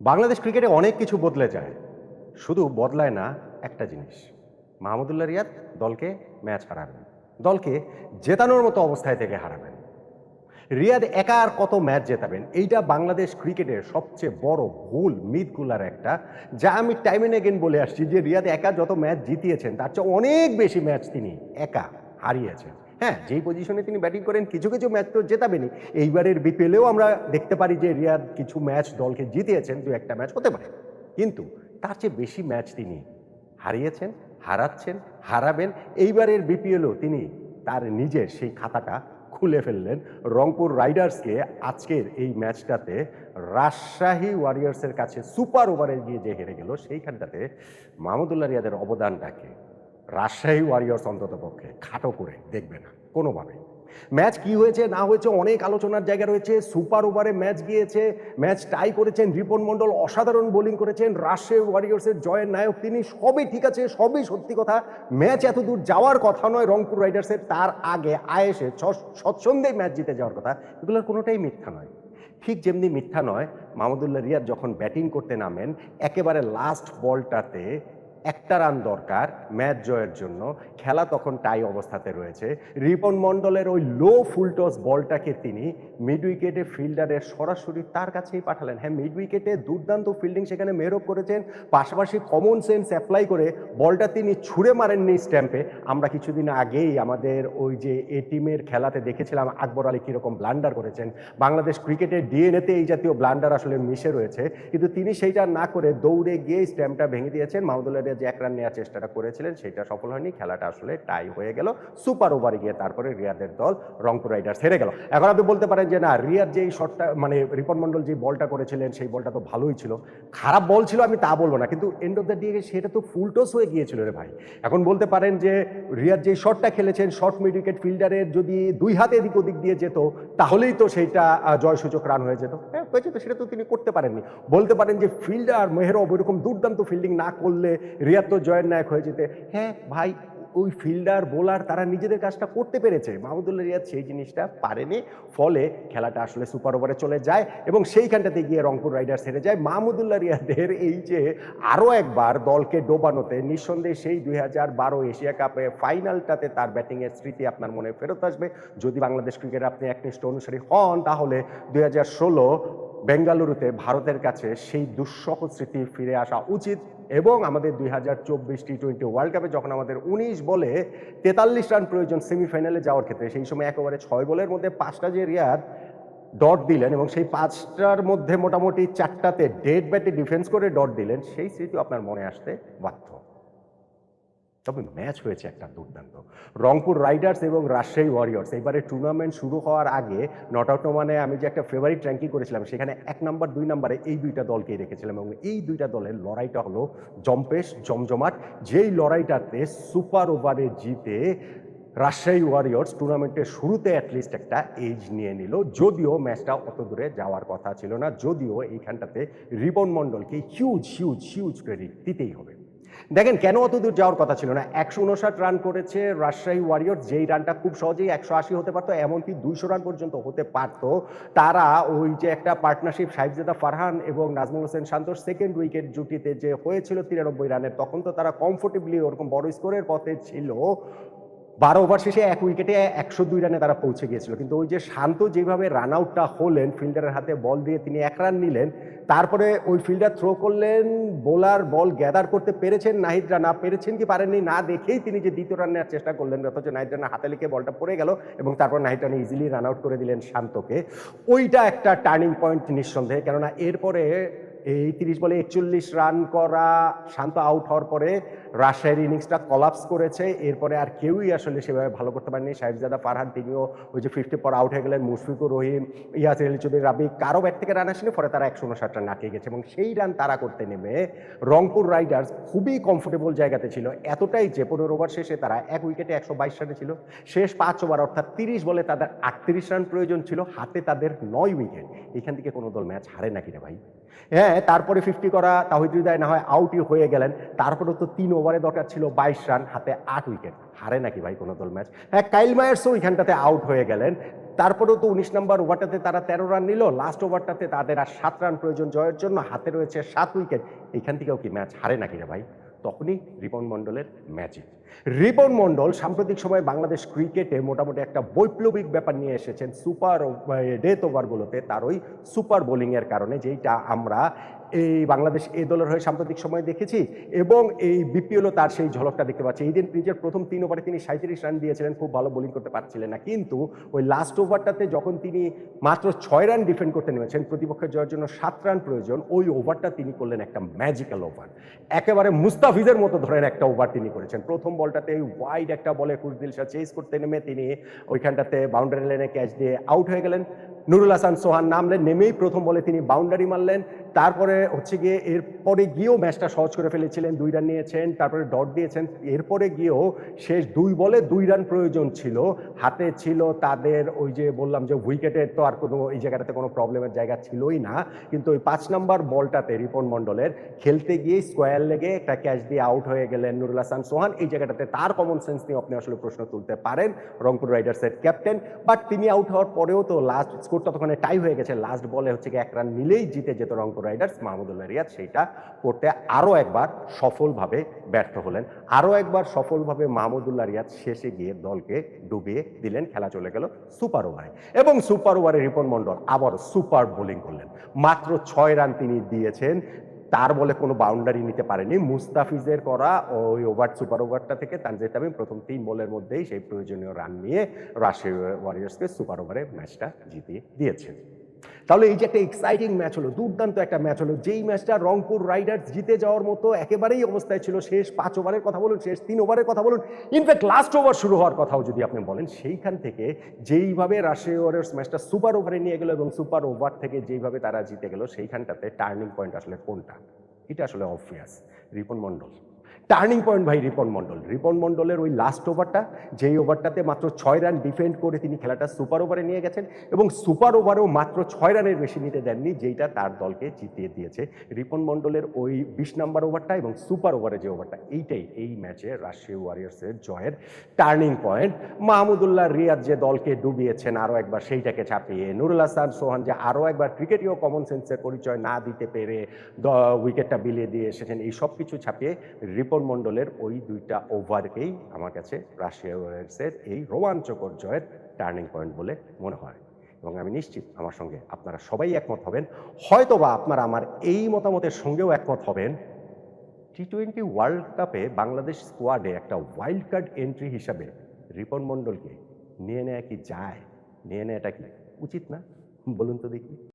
বাংলাদেশ ক্রিকেটে অনেক কিছু বদলে যায়। শুধু বদলায় না, একটা জিনিস। মাহমুদুল্লাহ রিয়াদ দলকে ম্যাচ হারাবেন। দলকে জেতানোর মতো অবস্থায় থেকে হারাবেন। রিয়াদ একা আর কত ম্যাচ জেতাবেন, এইটা বাংলাদেশ ক্রিকেটের সবচেয়ে বড় ভুল, মিথগুলার একটা। যা আমি টাইম এন্ড এগেন বলে আসছি যে, রিয়াদ একা যত ম্যাচ জিতিয়েছেন, তার চেয়ে অনেক বেশি ম্যাচ তিনি একা হারিয়েছেন। হ্যাঁ যেই পজিশনে তিনি ব্যাটিং করেন, কিছু কিছু ম্যাচ তো জেতাবেনি এইবারের বিপিএলেও আমরা দেখতে পারি যে রিয়াদ কিছু ম্যাচ দলকে জিতিয়েছেন, দু একটা ম্যাচ হতে পারে। কিন্তু তার চেয়ে বেশি ম্যাচ তিনি হারিয়েছেন, হারাচ্ছেন, হারাবেন। এইবারের বিপিএলও তিনি তার নিজের সেই খাতাটা খুলে ফেললেন রংপুর রাইডার্সকে আজকের এই ম্যাচটাতে রাজশাহী ওয়ারিয়ার্সের কাছে সুপার ওভারে গিয়ে যে হেরে গেল, সেইখানটাতে মাহমুদুল্লাহ রিয়াদের অবদানটাকে রাজশাহী ওয়ারিয়ার্স অন্তত পক্ষে খাটো করে দেখবে না, কোনোভাবে। ম্যাচ কি হয়েছে, না হয়েছে, অনেক আলোচনার জায়গা রয়েছে। সুপার ওভারে ম্যাচ গিয়েছে, ম্যাচ টাই করেছেন রিপন মণ্ডল, অসাধারণ বোলিং করেছেন, রাজশাহী ওয়ারিয়ার্সের জয়ের নায়ক তিনি, সবই ঠিক আছে, সবই সত্যি কথা। ম্যাচ এত দূর যাওয়ার কথা নয়, রংপুর রাইডার্সের তার আগে আয়েসে স্বচ্ছন্দেই ম্যাচ জিতে যাওয়ার কথা। এগুলোর কোনোটাই মিথ্যা নয়। ঠিক যেমনি মিথ্যা নয়, মাহমুদুল্লাহ রিয়াদ যখন ব্যাটিং করতে নামেন, একেবারে লাস্ট বলটাতে একটা রান দরকার ম্যাচ জয়ের জন্য। খেলা তখন টাই অবস্থাতে রয়েছে। রিপন মণ্ডলের ওই লো ফুলটস বলটাকে তিনি মিড উইকেটে ফিল্ডারের সরাসরি তার কাছেই পাঠালেন। হ্যাঁ মিড উইকেটে দুর্দান্ত ফিল্ডিং সেখানে মেহরব করেছেন। পাশাপাশি কমন সেন্স অ্যাপ্লাই করে বলটা তিনি ছুঁড়ে মারেননি স্ট্যাম্পে। আমরা কিছুদিন আগেই আমাদের ওই যে এ টিমের খেলাতে দেখেছিলাম আকবর আলী কীরকম ব্লান্ডার করেছেন। বাংলাদেশ ক্রিকেটের ডিএনএতে এই জাতীয় ব্লান্ডার আসলে মিশে রয়েছে। কিন্তু তিনি সেইটা না করে দৌড়ে গিয়ে স্ট্যাম্পটা ভেঙে দিয়েছেন। মাহমুদুল্লাহ রিয়াদ যে এক রান নেওয়ার চেষ্টাটা করেছিলেন, সেটা সফল হয়নি। খেলাটা আসলে টাই হয়ে গেল। সুপার ওভারে গিয়ে তারপরে রিয়াদের দল রংপুর রাইডার্স হেরে গেল। এখন আপনি বলতে পারেন যে, না, রিয়াদ যেই শটটা মানে রিপন মন্ডল যে বলটা করেছিলেন, সেই বলটা তো ভালোই ছিল। খারাপ বল ছিল, আমি তা বলব না। কিন্তু এন্ড অফ দ্য ডে সেটা তো ফুল টস হয়ে গিয়েছিল রে ভাই। এখন বলতে পারেন যে, রিয়াদ যে শটটা খেলেছেন শর্ট মিড উইকেট ফিল্ডারের যদি দুই হাতে এদিক ওদিক দিয়ে যেত, তাহলেই তো সেইটা জয়সূচক রান হয়ে যেত। হ্যাঁ হয়েছে যেত সেটা তো তিনি করতে পারেননি। বলতে পারেন যে ফিল্ডার মেহরব ওইরকম দুর্দান্ত ফিল্ডিং না করলে রিয়াদ তো জয়ের নায়ক হয়ে যেতে হ্যাঁ ভাই, ওই ফিল্ডার, বোলার, তারা নিজেদের কাজটা করতে পেরেছে। মাহমুদুল্লাহ রিয়াদ সেই জিনিসটা পারেনি, ফলে খেলাটা আসলে সুপার ওভারে চলে যায় এবং সেইখানটাতে গিয়ে রংপুর রাইডার্স হেরে যায়। মাহমুদুল্লাহ রিয়াদের এই যে আরও একবার দলকে ডোবানোতে, নিঃসন্দেহে সেই দুই হাজার বারো এশিয়া কাপে ফাইনালটাতে তার ব্যাটিংয়ের স্মৃতি আপনার মনে ফেরত আসবে। যদি বাংলাদেশ ক্রিকেট আপনি একনিষ্ঠ অনুসারী হন, তাহলে দুই হাজার ষোলো বেঙ্গালুরুতে ভারতের কাছে সেই দুঃসহ স্মৃতি ফিরে আসা উচিত এবং আমাদের দুই হাজার চব্বিশ টি টোয়েন্টি ওয়ার্ল্ড কাপে যখন আমাদের উনিশ বলে তেতাল্লিশ রান প্রয়োজন সেমিফাইনালে যাওয়ার ক্ষেত্রে, সেই সময় একেবারে ছয় বলের মধ্যে পাঁচটা যে রিয়াদ ডট দিলেন এবং সেই পাঁচটার মধ্যে মোটামুটি চারটাতে ডেড ব্যাটে ডিফেন্স করে ডট দিলেন, সেই স্মৃতি আপনার মনে আসতে বাধ্য। তবে ম্যাচ হয়েছে একটা দুর্দান্ত। রংপুর রাইডার্স এবং রাজশাহী ওয়ারিয়র্স, এবারে টুর্নামেন্ট শুরু হওয়ার আগে নট আউট মানে আমি যে একটা ফেভারিট র্যাঙ্কিং করেছিলাম, সেখানে এক নম্বর দুই নাম্বারে এই দুইটা দলকেই রেখেছিলাম এবং এই দুইটা দলের লড়াইটা হলো জম্পেশ, জমজমাট, যেই লড়াইটাতে সুপার ওভারে জিতে রাজশাহী ওয়ারিয়র্স টুর্নামেন্টের শুরুতে অ্যাটলিস্ট একটা এজ নিয়ে নিল। যদিও ম্যাচটা অত দূরে যাওয়ার কথা ছিল না, যদিও এইখানটাতে রিবন মণ্ডলকে হিউজ হিউজ হিউজ ক্রেডিট দিতেই হবে। দেখেন কেন অত দূর যাওয়ার কথা ছিল না? একশো উনষাট রান করেছে রাজশাহী ওয়ারিয়র যেই রানটা খুব সহজেই একশো আশি হতে পারতো, এমনকি দুইশো রান পর্যন্ত হতে পারতো। তারা ওই যে একটা পার্টনারশিপ সাহিবজাদা ফারহান এবং নাজমুল হোসেন শান্তর সেকেন্ড উইকেট জুটিতে যে হয়েছিল তিরানব্বই রানের তখন তো তারা কমফোর্টেবলি ওরকম বড় স্কোরের পথে ছিল। বারো ওভার শেষে এক উইকেটে একশো দুই রানে তারা পৌঁছে গিয়েছিল। কিন্তু ওই যে শান্ত যেভাবে রান আউটটা হলেন ফিল্ডারের হাতে বল দিয়ে তিনি এক রান নিলেন তারপরে ওই ফিল্ডার থ্রো করলেন বোলার বল গ্যাদার করতে পেরেছেন, নাহিদরা না পেরেছেন কি পারেননি, না দেখেই তিনি যে দ্বিতীয় রান নেওয়ার চেষ্টা করলেন, অথচ নাহিদ রানা হাতে লিখে বলটা পড়ে গেল এবং তারপর নাহিদ ইজিলি রান আউট করে দিলেন শান্তকে। ওইটা একটা টার্নিং পয়েন্ট নিঃসন্দেহে, কেননা এরপরে এই তিরিশ বলে একচল্লিশ রান করা, শান্ত আউট হওয়ার পরে রাজশাহীর ইনিংসটা কলাপস করেছে। এরপরে আর কেউই আসলে সেভাবে ভালো করতে পারেনি। সাহেবজাদা, ফারহান তিনিও ওই যে ফিফটি পর আউট হয়ে গেলেন। মুশফিকুর রহিম, ইয়াসির আলী রাবি কারও ব্যাট থেকে রান আসেনি। ফলে তারা একশো উনষাট রান আটকে গেছে। এবং সেই রান তারা করতে নেমে রংপুর রাইডার্স খুবই কমফোর্টেবল জায়গাতে ছিল। এতটাই যে পনেরো ওভার শেষে তারা এক উইকেটে একশো বাইশ রানে ছিল। শেষ পাঁচ ওভার অর্থাৎ তিরিশ বলে তাদের আটত্রিশ রান প্রয়োজন ছিল। হাতে তাদের নয় উইকেট এখান থেকে কোনো দল ম্যাচ হারে নাকি রে ভাই? হ্যাঁ তারপরে ফিফটি করা তাহিদ হৃদয় না হয় আউটই হয়ে গেলেন। তারপরে তো তিন ওভারে দরকার ছিল বাইশ রান, হাতে আট উইকেট। হারে নাকি ভাই কোনো দল ম্যাচ? হ্যাঁ কাইল মায়ার্সও ওইখানটাতে আউট হয়ে গেলেন। তারপরেও তো উনিশ নম্বর ওভারটাতে তারা তেরো রান নিল। লাস্ট ওভারটাতে তাদের আর সাত রান প্রয়োজন জয়ের জন্য হাতে রয়েছে সাত উইকেট। এখান থেকেও কি ম্যাচ হারে নাকি রে ভাই? তখনই রিপন মণ্ডলের ম্যাজিক। রিপন মণ্ডল সাম্প্রতিক সময়ে বাংলাদেশ ক্রিকেটে মোটামুটি একটা বৈপ্লবিক ব্যাপার নিয়ে এসেছেন। সুপার ডেথ ওভারগুলোতে তার ওই সুপার বোলিংয়ের কারণে, যেইটা আমরা এই বাংলাদেশ এ দলের হয়ে সাম্প্রতিক সময়ে দেখেছি এবং এই বিপিএলও তার সেই ঝলকটা দেখতে পাচ্ছি। এই দিন নিজের প্রথম তিন ওভারে তিনি সাঁত্রিশ রান দিয়েছিলেন, খুব ভালো বোলিং করতে পারছিলেন না। কিন্তু ওই লাস্ট ওভারটাতে যখন তিনি মাত্র ছয় রান ডিফেন্ড করতে নেমেছেন, প্রতিপক্ষের জয়ের জন্য সাত রান প্রয়োজন, ওই ওভারটা তিনি করলেন একটা ম্যাজিক্যাল ওভার। একেবারে মুস্তাফিজের মতো ধরেন একটা ওভার তিনি করেছেন। প্রথম বলটাতে ওয়াইড একটা বলে কুশদিল শাহ চেস করতে নেমে তিনি ওইখানটাতে বাউন্ডারি লাইনে ক্যাচ দিয়ে আউট হয়ে গেলেন। নুরুল হাসান সোহান নামলেন, নেমেই প্রথম বলে তিনি বাউন্ডারি মারলেন। তারপরে হচ্ছে গিয়ে এরপরে গিয়েও ম্যাচটা সহজ করে ফেলেছিলেন, দুই রান নিয়েছেন, তারপরে ডট দিয়েছেন। এরপরে গিয়েও শেষ দুই বলে দুই রান প্রয়োজন ছিল। হাতে ছিল তাদের ওই যে বললাম যে উইকেটের তো আর কোনো এই জায়গাটাতে কোনো প্রবলেমের জায়গা ছিলই না। কিন্তু ওই পাঁচ নাম্বার বলটাতে রিপন মণ্ডলের খেলতে গিয়ে স্কোয়ার লেগে একটা ক্যাচ দিয়ে আউট হয়ে গেলেন নুরুল হাসান সোহান। এই জায়গাটাতে তার কমন সেন্স নিয়ে আপনি আসলে প্রশ্ন তুলতে পারেন রংপুর রাইডার্সের ক্যাপ্টেন বাট তিনি আউট হওয়ার পরেও তো লাস্ট স্কোর ততক্ষণে টাই হয়ে গেছে। লাস্ট বলে হচ্ছে কি এক রান নিলেই জিতে যেত রংপুর রাইডার্স মাহমুদুল্লাহ রিয়াদ সেইটা করতে আরও একবার সফলভাবে ব্যর্থ হলেন। আরও একবার সফলভাবে মাহমুদুল্লাহ রিয়াদ শেষে গিয়ে দলকে ডুবিয়ে দিলেন, খেলা চলে গেল সুপার ওভারে। এবং সুপার ওভারে রিপন মণ্ডল আবার সুপার বোলিং করলেন। মাত্র ছয় রান তিনি দিয়েছেন, তার বলে কোনো বাউন্ডারি নিতে পারেনি। মুস্তাফিজের করা ওই ওভার, সুপার ওভারটা থেকে তার তানজিদ তামিম প্রথম তিন বলের মধ্যেই সেই প্রয়োজনীয় রান নিয়ে রাশিয়া ওয়ারিয়ার্সকে সুপার ওভারে ম্যাচটা জিতিয়ে দিয়েছেন। তাহলে এই যে একটা এক্সাইটিং ম্যাচ হলো, দুর্দান্ত একটা ম্যাচ হলো, যেই ম্যাচটা রংপুর রাইডার্স জিতে যাওয়ার মতো একেবারেই অবস্থায় ছিল, শেষ পাঁচ ওভারের কথা বলুন, শেষ তিন ওভারের কথা বলুন ইনফ্যাক্ট লাস্ট ওভার শুরু হওয়ার কথাও যদি আপনি বলেন, সেইখান থেকে যেইভাবে রাশিয়া ওয়ারিয়ার্স ম্যাচটা সুপার ওভারে নিয়ে গেল এবং সুপার ওভার থেকে যেইভাবে তারা জিতে গেল, সেইখানটাতে টার্নিং পয়েন্ট আসলে কোনটা? এটা আসলে obvious Ripon Mondal. Turning point ভাই রিপন মণ্ডল। রিপন মণ্ডলের ওই লাস্ট ওভারটা যেই ওভারটাতে মাত্র ছয় রান ডিফেন্ড করে তিনি খেলাটা সুপার ওভারে নিয়ে গেছেন এবং সুপার ওভারেও মাত্র ছয় রানের বেশি নিতে দেননি, যেইটা তার দলকে জিতিয়ে দিয়েছে। রিপন মণ্ডলের ওই বিশ নাম্বার ওভারটা এবং সুপার ওভারে যে ওভারটা এইটাই এই ম্যাচে রাশিয়া ওয়ারিয়ার্সের জয়ের টার্নিং পয়েন্ট মাহমুদুল্লাহ রিয়াদ যে দলকে ডুবিয়েছেন আরও একবার সেইটাকে ছাপিয়ে নুরুল হাসান সোহান যে আরও একবার ক্রিকেটীয় কমন সেন্সের পরিচয় না দিতে পেরে উইকেটটা বিলিয়ে দিয়ে এসেছেন, এই সব কিছু ছাপিয়ে রিপন মণ্ডলের ওই দুইটা ওভারকেই আমার কাছে রাশিয়া ওয়ারিয়ার্সের এই রোমাঞ্চকর জয়ের টার্নিং পয়েন্ট বলে মনে হয়। এবং আমি নিশ্চিত আমার সঙ্গে আপনারা সবাই একমত হবেন। হয়তোবা আপনারা আমার এই মতামতের সঙ্গেও একমত হবেন। টি টোয়েন্টি ওয়ার্ল্ড কাপে বাংলাদেশ স্কোয়াডে একটা ওয়াইল্ড কার্ড এন্ট্রি হিসাবে রিপন মণ্ডলকে নিয়ে নেওয়া কি যায়? নিয়ে নেওয়াটা কি উচিত না? বলুন তো দেখি।